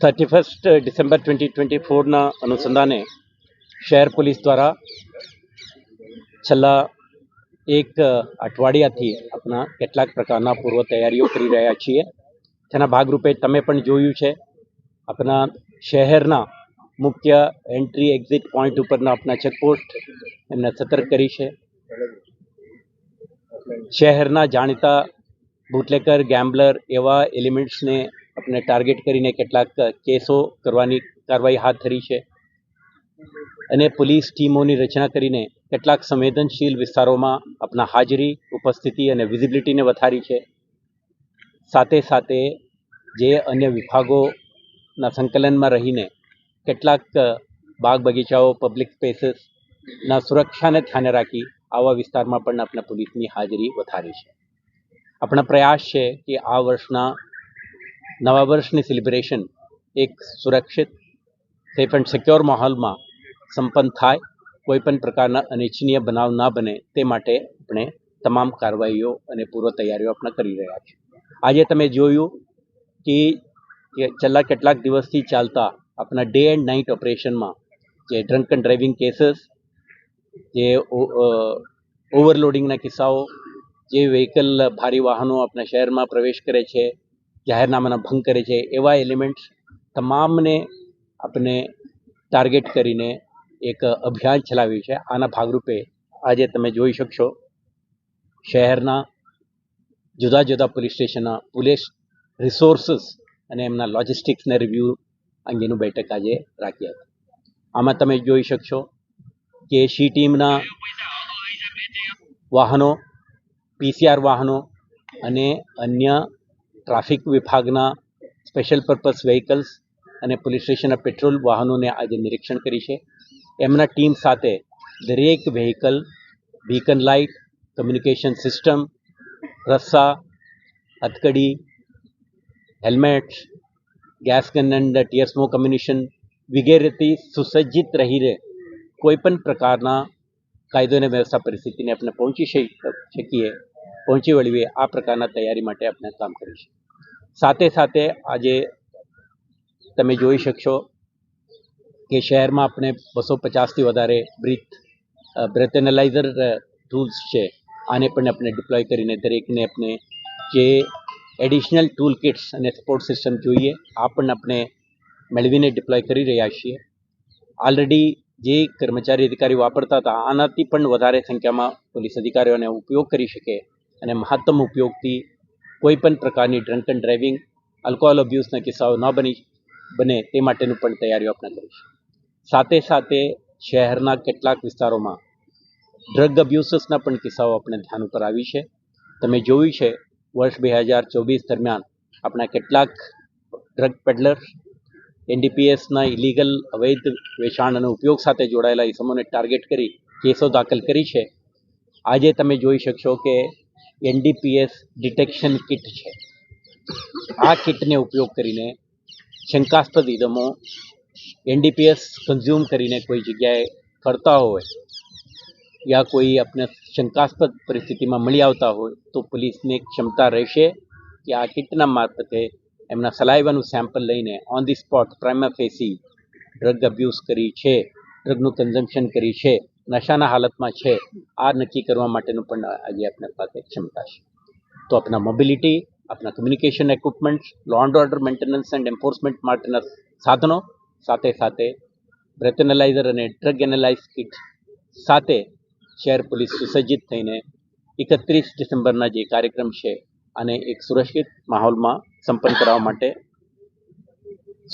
Thirty first December twenty twenty ફોરના અનુસંધાને શહેર police દ્વારા છેલ્લા એક અઠવાડિયાથી આપણા કેટલાક પ્રકારના પૂર્વ તૈયારીઓ કરી રહ્યા છીએ તેના ભાગરૂપે તમે પણ જોયું છે આપણા શહેરના મુખ્ય એન્ટ્રી એક્ઝિટ પોઈન્ટ ઉપરના આપણા ચેકપોસ્ટ એમને સતર્ક કરી છે શહેરના જાણીતા બુટલેકર ગેમ્બલર એવા એલિમેન્ટ્સને આપણે ટાર્ગેટ કરીને કેટલાક કેસો કરવાની કાર્યવાહી હાથ ધરી છે. અને પોલીસ ટીમોની રચના કરીને કેટલાક સંવેદનશીલ વિસ્તારોમાં આપણા હાજરી, ઉપસ્થિતિ અને વિઝિબિલિટીને વધારી છે. સાથે સાથે જે અન્ય વિભાગોના સંકલનમાં રહીને કેટલાક બાગ બગીચાઓ પબ્લિક સ્પેસીસના સુરક્ષાને ધ્યાને રાખી આવા વિસ્તારમાં પણ આપણે પોલીસની હાજરી વધારી છે. આપણા પ્રયાસ છે કે આ વર્ષના નવા વર્ષની સેલિબ્રેશન એક સુરક્ષિત સેફ એન્ડ સિક્યોર માહોલમાં સંપન્ન થાય, કોઈ પણ પ્રકારના અનિચ્છનીય બનાવ ના બને તે માટે આપણે તમામ કાર્યવાહીઓ અને પૂર્વ તૈયારીઓ આપણે કરી રહ્યા છીએ. આજે તમે જોયું કે કે છેલ્લા કેટલાક દિવસથી ચાલતા આપણા ડે એન્ડ નાઇટ ઓપરેશનમાં જે ડ્રંક એન્ડ ડ્રાઇવિંગ કેસીસ જે ઓવરલોડિંગના કિસ્સાઓ જે વ્હીકલ ભારી વાહનો આપણા શહેરમાં પ્રવેશ કરે છે, જાહેરનામાના ભંગ કરે છે, એવા એલિમેન્ટ્સ તમામને આપણે ટાર્ગેટ કરીને એક અભિયાન ચલાવ્યું છે. આના ભાગરૂપે આજે તમે જોઈ શકશો, શહેરના જુદા જુદા પોલીસ સ્ટેશનના પોલીસ રિસોર્સિસ અને એમના લોજિસ્ટિક્સને રિવ્યૂ અંગેનું બેઠક આજે રાખી હતી. આમાં તમે જોઈ શકશો કે સી ટીમના વાહનો પીસીઆર વાહનો અને અન્ય ટ્રાફિક વિભાગના સ્પેશિયલ પર્પઝ વ્હીકલ્સ અને પોલીસ સ્ટેશનના પેટ્રોલ વાહનોને આજે નિરીક્ષણ કરી છે. એમના ટીમ સાથે દરેક vehicle beacon light communication system રસ્સા, હથકડી helmet gas gun and tear smoke ammunition વગેરેથી સુસજ્જિત રહીને કોઈપણ પ્રકારના કાયદો અને વ્યવસ્થા પરિસ્થિતિને આપણે પહોંચી શકીએ. પહોંચી વળીએ આ પ્રકારના તૈયારી માટે આપણે કામ કરીશું. સાથે સાથે આજે તમે જોઈ શકશો કે શહેરમાં આપણે બસો પચાસથી વધારે બ્રીથ બ્રેથ એનાલાઇઝર ટૂલ્સ છે. આને પણ આપણે ડિપ્લોય કરીને દરેકને આપણે જે એડિશનલ ટૂલ કિટ્સ અને સપોર્ટ સિસ્ટમ જોઈએ, આ પણ આપણે મેળવીને ડિપ્લોય કરી રહ્યા છીએ. ઓલરેડી જે કર્મચારી અધિકારી વાપરતા હતા, આનાથી પણ વધારે સંખ્યામાં પોલીસ અધિકારીઓને ઉપયોગ કરી શકે. અને મહત્તમ ઉપયોગથી કોઈ પણ પ્રકારની ડ્રંક એન્ડ ડ્રાઇવિંગ આલ્કોહોલ અબ્યુઝના કિસ્સાઓ ન બની, બને તે માટેનું પણ તૈયારીઓ આપણે કરીશું. સાથે સાથે શહેરના કેટલાક વિસ્તારોમાં ડ્રગ અબ્યુસીસના પણ કિસ્સાઓ આપણે ધ્યાન ઉપર આવી છે. તમે જોયું છે, વર્ષ બે હજાર ચોવીસ દરમિયાન આપણા કેટલાક ડ્રગ પેડલર્સ એનડીપીએસના ઇલીગલ અવૈધ વેચાણ અને ઉપયોગ સાથે જોડાયેલા ઇસમોને ટાર્ગેટ કરી, કેસો દાખલ કરી છે. આજે તમે જોઈ શકશો કે એનડીપીએસ ડિટેક્શન કિટ છે. આ કિટને ઉપયોગ કરીને શંકાસ્પદ ઇદમો એનડીપીએસ કન્ઝ્યુમ કરીને કોઈ જગ્યાએ ફરતા હોય યા કોઈ આપણે શંકાસ્પદ પરિસ્થિતિમાં મળી આવતા હોય તો પોલીસને ક્ષમતા રહેશે કે આ કિટના મારફતે એમના સલાઈવાનું સેમ્પલ લઈને on the spot prima facie drug abuse કરી છે ડ્રગનું કન્ઝમ્પશન કરી છે. નશાના હાલતમાં છે, આ નક્કી કરવા માટેનું પણ આજે આપણા પાસે ક્ષમતા છે. તો આપણા મોબિલિટી આપણા communication equipments law and order maintenance and enforcement માટેના સાધનો, સાથે સાથે બ્રેથ એનાલાઇઝર અને ડ્રગ એનાલાઇઝ કિટ સાથે શહેર પોલીસ સુસજ્જિત થઈને એકત્રીસ ડિસેમ્બરના જે કાર્યક્રમ છે અને એક સુરક્ષિત માહોલમાં સંપન્ન કરવા માટે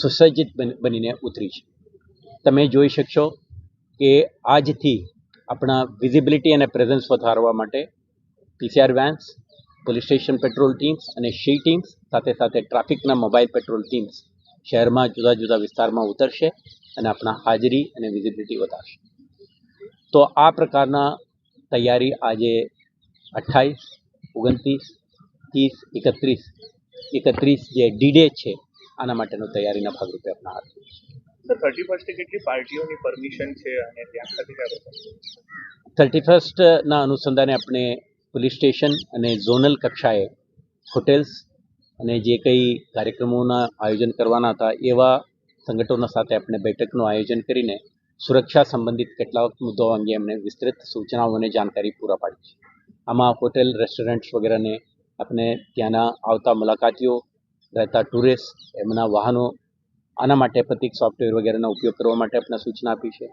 સુસજ્જિત બનીને ઉતરી છે. તમે જોઈ શકશો કે આજથી આપણા વિઝિબિલિટી અને પ્રેઝન્સ વધારવા માટે PCR vans police station patrol teams અને શી ટીમ્સ સાથે સાથે ટ્રાફિકના મોબાઈલ પેટ્રોલ ટીમ્સ શહેરમાં જુદા જુદા વિસ્તારમાં ઉતરશે અને આપણા હાજરી અને વિઝિબિલિટી વધારશે. તો આ પ્રકારના તૈયારી આજે અઠ્ઠાવીસ, ઓગણત્રીસ, ત્રીસ, એકત્રીસ એકત્રીસ જે ડી ડે છે, આના માટેનો તૈયારીના ભાગરૂપે આપણા હાથ થર્ટી ફર્સ્ટે કેટલી પાર્ટીઓની પરમિશન છે અને ત્યાં ખાતે થર્ટી ફર્સ્ટના અનુસંધાને આપણે પોલીસ સ્ટેશન અને ઝોનલ કક્ષાએ હોટેલ્સ અને જે કંઈ કાર્યક્રમોના આયોજન કરવાના હતા, એવા સંગઠનો સાથે આપણે બેઠકનું આયોજન કરીને સુરક્ષા સંબંધિત કેટલાક મુદ્દાઓ અંગે એમને વિસ્તૃત સૂચનાઓ અને જાણકારી પૂરા પાડી છે. આમાં હોટેલ રેસ્ટોરન્ટ્સ વગેરેને આપણે ત્યાંના આવતા મુલાકાતીઓ રહેતા ટુરિસ્ટ એમના વાહનો આના માટે પ્રતિક સોફ્ટવેર વગેરેનો ઉપયોગ કરવા માટે આપણે સૂચના આપી છે.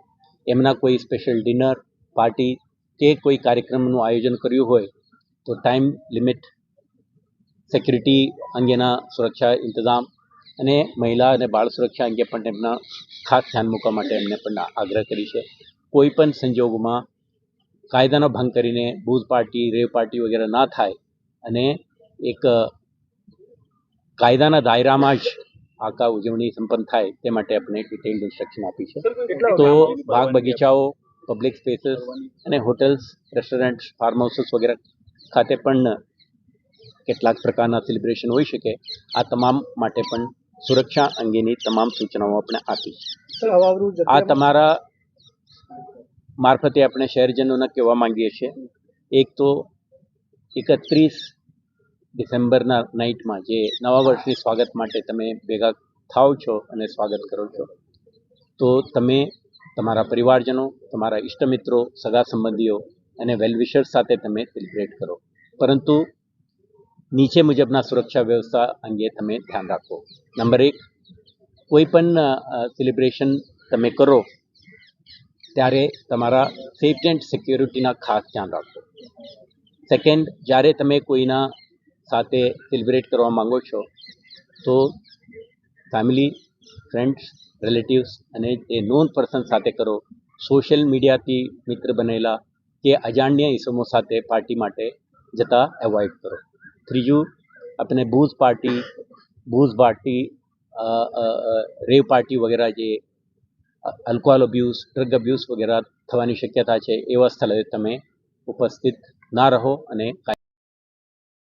એમના કોઈ સ્પેશિયલ ડિનર પાર્ટી કે કોઈ કાર્યક્રમનું આયોજન કર્યું હોય તો ટાઈમ લિમિટ સિક્યુરિટી અંગેના સુરક્ષા ઇંતજામ અને મહિલા અને બાળ સુરક્ષા અંગે પણ એમના ખાસ ધ્યાન મૂકવા માટે એમને પણ આગ્રહ કરી છે. કોઈ પણ સંજોગોમાં કાયદાનો ભંગ કરીને બૂથ પાર્ટી, રેવ પાર્ટી વગેરે ના થાય અને એક કાયદાના દાયરામાં જ આખા ઉજવણી સંપન્ન થાય તે માટે આપણે ડિટેલ્ડ ઇન્સ્ટ્રક્શન આપી છે. તો બાગ બગીચાઓ પબ્લિક સ્પેસીસ અને હોટેલ્સ રેસ્ટોરન્ટ ફાર્મ હાઉસીસ વગેરે ખાતે પણ કેટલાક પ્રકારના સેલિબ્રેશન હોઈ શકે. આ તમામ માટે પણ સુરક્ષા અંગેની તમામ સૂચનાઓ આપણે આપી છે. આ તમારા મારફતે આપણે શહેરજનોને કહેવા માંગીએ છીએ. એક તો એકત્રીસ ડિસેમ્બરના નાઇટમાં જે નવા વર્ષની સ્વાગત માટે તમે ભેગા થાઓ છો અને સ્વાગત કરો છો, તો તમે તમારા પરિવારજનો, તમારા ઇષ્ટમિત્રો સગા સંબંધીઓ અને વેલવિશર્સ સાથે તમે સેલિબ્રેટ કરો. પરંતુ નીચે મુજબના સુરક્ષા વ્યવસ્થા અંગે તમે ધ્યાન રાખો. નંબર એક, કોઈ પણ સેલિબ્રેશન તમે કરો, ત્યારે તમારા સેફ્ટી એન્ડ સિક્યોરિટીના ખાસ ધ્યાન રાખો. સેકન્ડ, જ્યારે તમે કોઈના સાથે સેલિબ્રેટ કરવા માગો છો, તો ફેમિલી ફ્રેન્ડ્સ રિલેટિવ્સ અને એ નોન પર્સન સાથે કરો. સોશિયલ મીડિયાથી મિત્ર બનેલા કે અજાણ્યા ઇસમો સાથે પાર્ટી માટે જતા એવોઇડ કરો. ત્રીજું આપણે booze party booze party rave party વગેરે જે આલ્કોહોલ અબ્યુઝ ડ્રગ અબ્યુઝ વગેરે થવાની શક્યતા છે, એવા સ્થળે તમે ઉપસ્થિત ના રહો અને